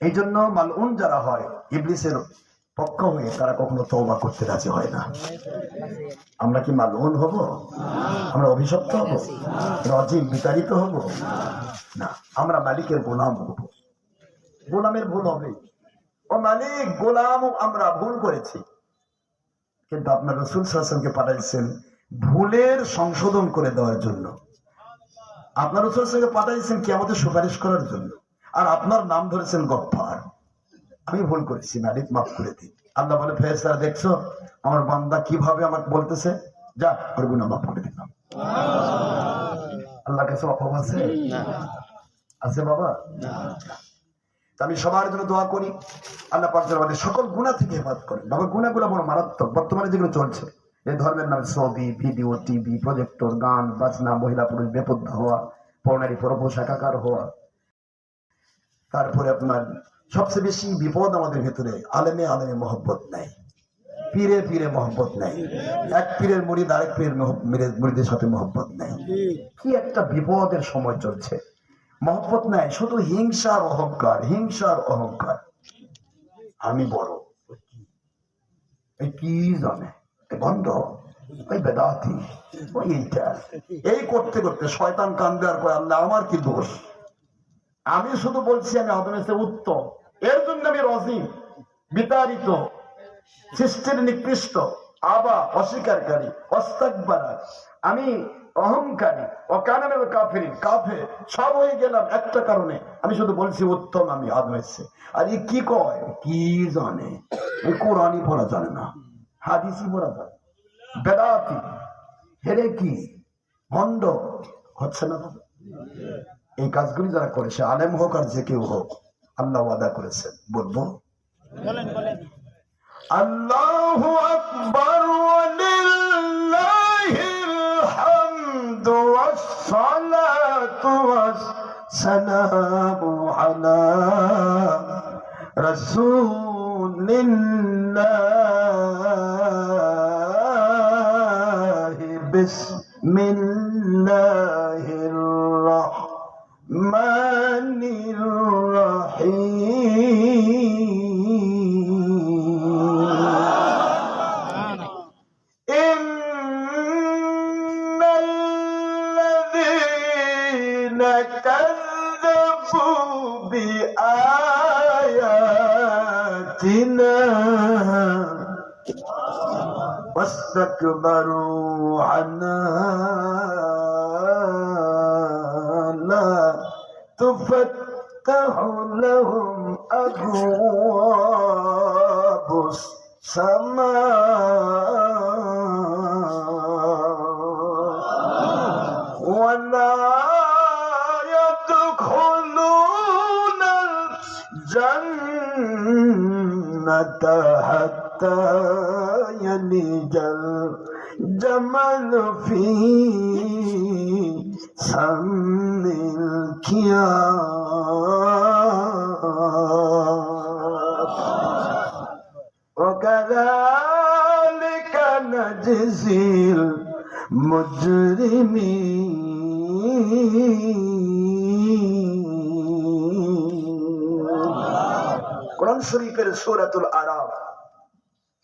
এই জন্য মালউন যারা হয়, ইবলিসের পক্ষ হয়ে তারা কখনো তওবা করতে রাজি হয় না। আমরা কি মালউন হব? আমরা অভিশপ্ত হব? রজিম বিতাড়িত হব? না, আমরা মালিকের গোলাম হব। গোলামের ভুল হবে। ও মালিক, গোলাম, আমরা ভুল করেছি। কিন্তু আপনার রসুল শাসনকে পাঠাইছেন ভুলের সংশোধন করে দেওয়ার জন্য। আপনার রসুল শাসনকে পাঠাইছেন কি আমাদের সুপারিশ করার জন্য। আর আপনার নাম ধরেছেন গফফার। আমি ভুল করেছি মালিক মাফ করে দিন। আল্লাহ বলে ফেরেস্তারা দেখছ আমার বান্দা কীভাবে আমাকে বলতেছে? যা ওর গুণা মাফ করে দিলাম। আল্লাহ কাছে অভাব আছে? আছে বাবা? আমি সবার জন্য দোয়া করি। আল্লাহ পাক যেন আমাদের সকল গুণা থেকে হেফাজত করেন। বাবা গুণাগুলো বড় মারাত্মক। বর্তমানে যেগুলো চলছে এই ধর্মের নামে ছবি ভিডিও টিভি প্রজেক্টর গান বাজনা মহিলা পুরুষ বেপদ্ধ হওয়া পৌনারি পরপোষ একাকার হওয়া তারপরে আপনার সবচেয়ে বেশি বিপদ আমাদের ভেতরে আলেমে আলেমে মহব্বত নাই। পীরে পীরে মহব্বত নাই। এক পীরের মুড়িদ আরেক পীরের মুরিদের সাথে মহব্বত নাই। কি একটা বিপদের সময় চলছে। মহব্বত নাই, শুধু হিংসার অহংকার হিংসার অহংকার। আমি বড়। কি জানে? বন্ধ। ওই বেদাতি। ওই এইটা। এই করতে করতে শয়তান কান্দে আর কয়, আল্লাহ, আমার কি দোষ? আমি শুধু বলছি আমি আদমের চেয়ে উত্তম। এর জন্য আমি রজিম বিতাড়িত, সৃষ্টির নিকৃষ্ট, আবা, অস্বীকারী, অস্তাকবারা। আমি অহংকারী অকানের কাফেরি কাফে সব হয়ে গেলাম একটা কারণে। আমি শুধু বলছি উত্তম আমি আদমের চেয়ে। আর ই কি কয়? কি জানে? কোরআনই পড়া জানে না। হাদিসই পড়া জানে। বেদাতি হেরে কি ভণ্ড, হচ্ছে না? এই কাজগুলি যারা করেছে আলেম হোক আর যে কেউ হোক আল্লাহ আদা করেছেন। বলব আল্লাহ আকবর সালামু আলা রাসূলিল্লাহ। বিসমিল্লাহ। الرحمن الرحيم. إن الذين كذبوا بآياتنا واستكبروا عنها تفتح لهم أبواب السماء ولا يدخلون الجنة حتى يلج الجمل في سم الكيام وكذلك نجزي المجرمين কোরআন শরীফের সূরাতুল আরাফ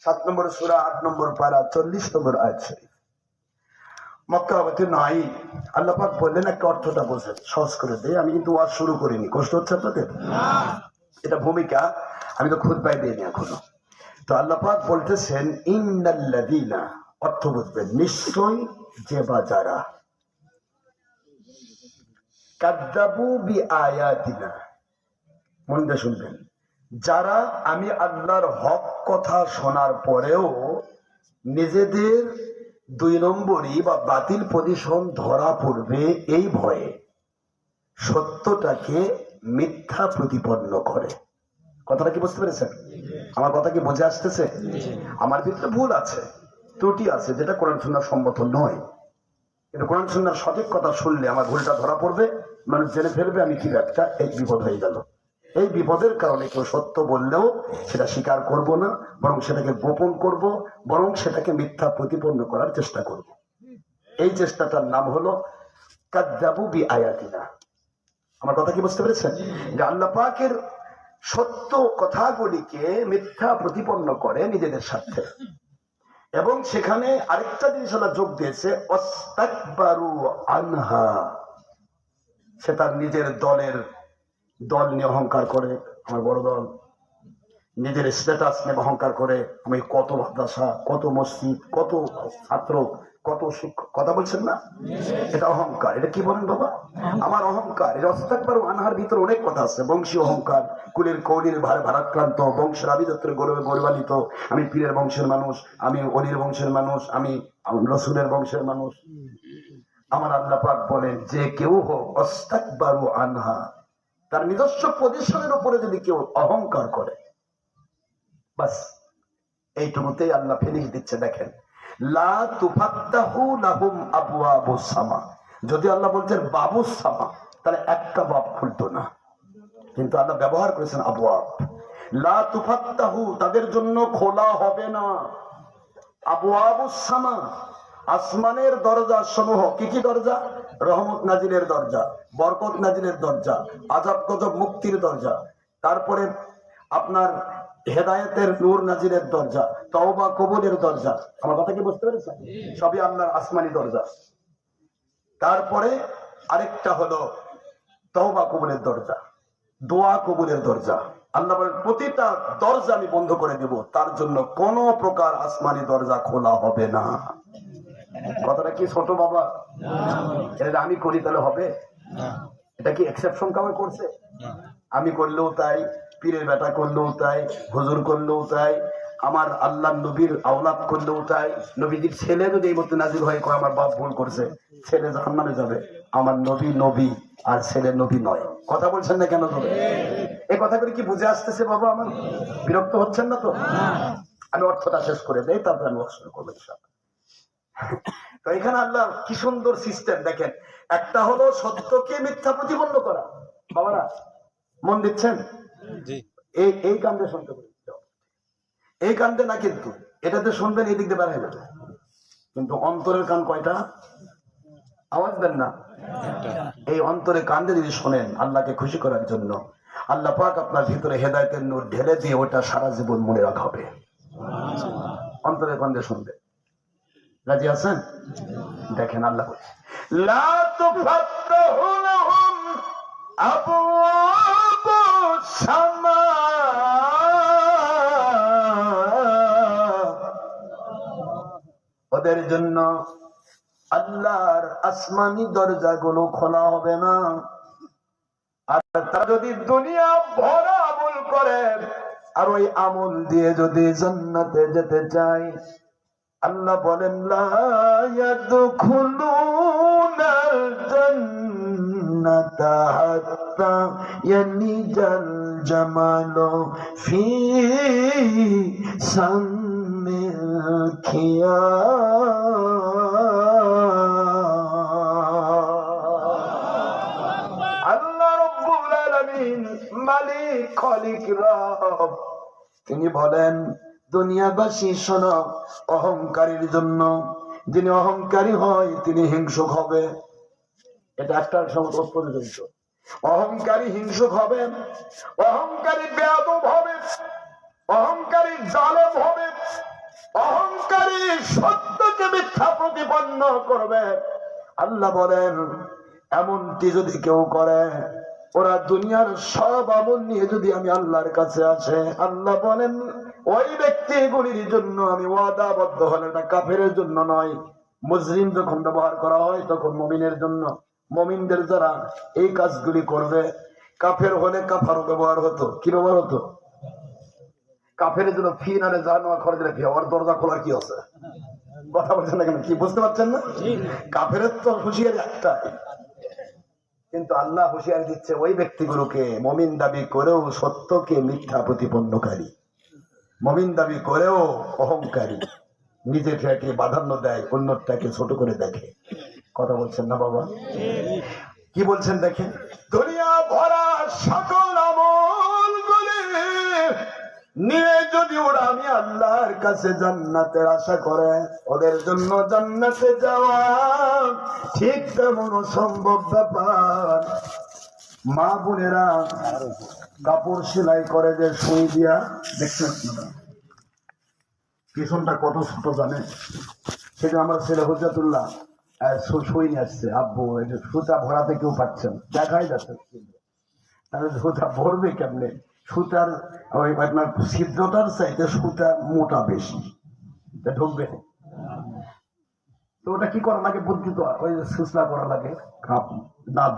সাত নম্বর সূরা, আট নম্বর পারা, চল্লিশ নম্বর আয়াত শরীফ। মক্কা অবতীর্ণ আইন আল্লাহ পাক বললেন, একটা অর্থটা বোঝেন, সহজ করে দে আমি কিন্তু ওয়াজ শুরু করিনি। কষ্ট হচ্ছে আপনাদের? এটা ভূমিকা। আমি তো খুদ পাই দিইনি এখনও। তো আল্লাহ পাক বলতেছেন, ইন্নাল্লাযীনা, অর্থ বুঝবেন, নিশ্চয় যে বা যারা কাদ্দাবু বি আয়াতিনা মন দিয়ে শুনবেন। যারা আমি আল্লাহর হক কথা শোনার পরেও নিজেদের দুই নম্বরই বা বাতিল পজিশন ধরা পড়বে এই ভয়ে সত্যটাকে মিথ্যা প্রতিপন্ন করে। কথাটা কি বুঝতে পেরেছেন? আমার কথা কি বুঝে আসতেছে? আমার ভিতরে ভুল আছে, ত্রুটি আছে, যেটা কোরআন সুন্নার সম্মত নয়। কিন্তু কোরআন সুন্নার সঠিক কথা শুনলে আমার ভুলটা ধরা পড়বে, মানুষ জেনে ফেলবে আমি কি একটা এই বিপদ হয়ে গেল। এই বিপদের কারণে কেউ সত্য বললেও সেটা স্বীকার করব না, বরং সেটাকে গোপন করব, বরং সেটাকে মিথ্যা প্রতিপন্ন করার চেষ্টা করব। এই চেষ্টাটার নাম হলো বি আয়াতিনা আমার কথা কি বুঝতে পেরেছেন? যে আল্লাহ পাকের সত্য কথাগুলিকে মিথ্যা প্রতিপন্ন করে নিজেদের স্বার্থে। এবং সেখানে আরেকটা জিনিস ওরা যোগ দিয়েছে, অস্তাকবারু আনহা। সে তার নিজের দলের দল নিয়ে অহংকার করে, আমার বড় দল। নিজের স্ট্যাটাস নিয়ে অহংকার করে, আমি কত মাদ্রাসা, কত মসজিদ, কত ছাত্র, কত শিক্ষক কথা বলছেন না? এটা অহংকার। এটা কি বলেন বাবা? আমার অহংকার। এটা অস্তাকবার আনহার ভিতরে অনেক কথা আছে। বংশী অহংকার, কুলের কৌলির ভার ভারাক্রান্ত, বংশের আবিদত্বের গৌরবে গৌরবান্বিত। আমি পীরের বংশের মানুষ, আমি অলির বংশের মানুষ, আমি রসুলের বংশের মানুষ। আমার আল্লাহ পাক বলেন, যে কেউ হোক অস্তাকবারু আনহা তার নিজস্ব পজিশনের উপরে যদি কেউ অহংকার করে, বাস, এইটুকুতেই আল্লাহ ফিনিশ দিচ্ছে, দেখেন। যদি আল্লাহ বলছেন বাবুস সামা, তাহলে একটা বাব খুলতো না। কিন্তু আল্লাহ ব্যবহার করেছেন আবওয়াব। লা তাদের জন্য খোলা হবে না। আবওয়াবুস সামা আসমানের দরজা সমূহ। কি কি দরজা? রহমত নাজিলের দরজা, বরকত নাজিলের দরজা, আজাব গজব মুক্তির দরজা। তারপরে আপনার হেদায়েতের নূর নাজিলের দরজা, তওবা কবুলের দরজা। আমার কথা কি বুঝতে পেরেছেন? সবই আপনার আসমানি দরজা। তারপরে আরেকটা হলো তওবা কবুলের দরজা, দোয়া কবুলের দরজা। আল্লাহ বলেন, প্রতিটা দরজা আমি বন্ধ করে দেব। তার জন্য কোন প্রকার আসমানি দরজা খোলা হবে না। কথাটা কি ছোট বাবা? এটা আমি করি তাহলে হবে? এটা কি এক্সেপশন কামে করছে? আমি করলেও তাই পীরের বেটা করলেও তাই হুজুর করলেও তাই আমার আল্লাহ নবীর আওলাদ করলেও তাই। নবীজির ছেলে যদি এই মধ্যে নাজির হয়ে আমার বাপ ভুল করছে ছেলে জাহান নামে যাবে। আমার নবী নবী আর ছেলে নবী নয়। কথা বলছেন না কেন ধরে এই কথা করে কি বুঝে আসতেছে বাবা আমার? বিরক্ত হচ্ছেন না তো? আমি অর্থটা শেষ করে দেই তারপরে আমি অর্থ করব। তো এখানে আল্লাহ কি সুন্দর সিস্টেম দেখেন। একটা হলো সত্যকে মিথ্যা প্রতিপন্ন করা। বাবারা মন দিচ্ছেন? এই এই কান্দে শুনতে এই কান্দে না কিন্তু এটাতে শুনবেন এই দিক দিয়ে বেড়াই যাবে কিন্তু অন্তরের কান কয়টা? আওয়াজ দেন না। এই অন্তরে কান্দে যদি শোনেন আল্লাহকে খুশি করার জন্য আল্লাহ পাক আপনার ভিতরে হেদায়তের নূর ঢেলে দিয়ে ওটা সারা জীবন মনে রাখা হবে। অন্তরে কান্দে শুনবে রাজি আছেন? দেখেন আল্লাহ ওদের জন্য আল্লাহর আসমানি দরজা গুলো খোলা হবে না। আর তারা যদি দুনিয়া ভরা আমল করে, আর ওই আমল দিয়ে যদি জান্নাতে যেতে চায় আল্লাহ বলেন, লা ইয়াদখুলুনাল জান্নাতা হাত্তা ইয়ালিজাল জামালু ফি সামিল আল্লাহ মালিক, খলিক, রব। তিনি বলেন দুনিয়াবাসী শোনো, অহংকারীর জন্য। যিনি অহংকারী হয়, তিনি হিংসুক হবে। এটা একটা জড়িত অহংকারী হিংসুক হবে, অহংকারী বেয়াদব হবে, অহংকারী জালেম হবে, অহংকারী সত্যকে মিথ্যা প্রতিপন্ন করবে। আল্লাহ বলেন, এমনটি যদি কেউ করে, ওরা দুনিয়ার সব আমল নিয়ে যদি আমি আল্লাহর কাছে আসে, আল্লাহ বলেন ওই ব্যক্তিগুলির জন্য আমি ওয়াদাবদ্ধ হলে এটা কাফের জন্য নয়। মুসলিম যখন ব্যবহার করা হয়, তখন মমিনের জন্য। মমিনদের যারা এই কাজগুলি করবে, কাফের হলে কাফারও ব্যবহার হতো। কি ব্যবহার হতো? কাফের জন্য ফি নারে যা নেওয়া খরচ ফি ওর দরজা খোলার কি আছে? কথা বলছেন না কেন? কি বুঝতে পারছেন না? কাফের তো হুঁশিয়ারি একটা কিন্তু আল্লাহ হুঁশিয়ারি দিচ্ছে ওই ব্যক্তিগুলোকে। মমিন দাবি করেও সত্যকে মিথ্যা প্রতিপন্নকারী। মমিন দাবি করেও অহংকারী। নিজেটাকে প্রাধান্য দেয়, অন্যটাকে ছোট করে দেখে। কথা বলছেন না বাবা? কি বলছেন দেখেন? দুনিয়া ভরা সকল আমল গুলি নিয়ে যদি ওরা আমি আল্লাহর কাছে জান্নাতের আশা করে, ওদের জন্য জান্নাতে যাওয়া ঠিক তেমন সম্ভব ব্যাপার। মা বোনেরা কাপড় সেলাই করে যে সুই দিয়া, দেখছেন আপনারা? পিছনটা কত ছোট জানে সেটা আমার ছেলে হুজাতুল্লাহ সুই নিয়ে আসছে, আব্বু সুতা ভরাতে কেউ পাচ্ছেন দেখাই যাচ্ছে। তাহলে সুতা ভরবে কেমনে? সুতার ওই আপনার ছিদ্রটার চাইতে সুতা মোটা বেশি। ঢুকবে। তো ওটা কি করা লাগে? বুদ্ধি তো, ওই সুসলা করা লাগে।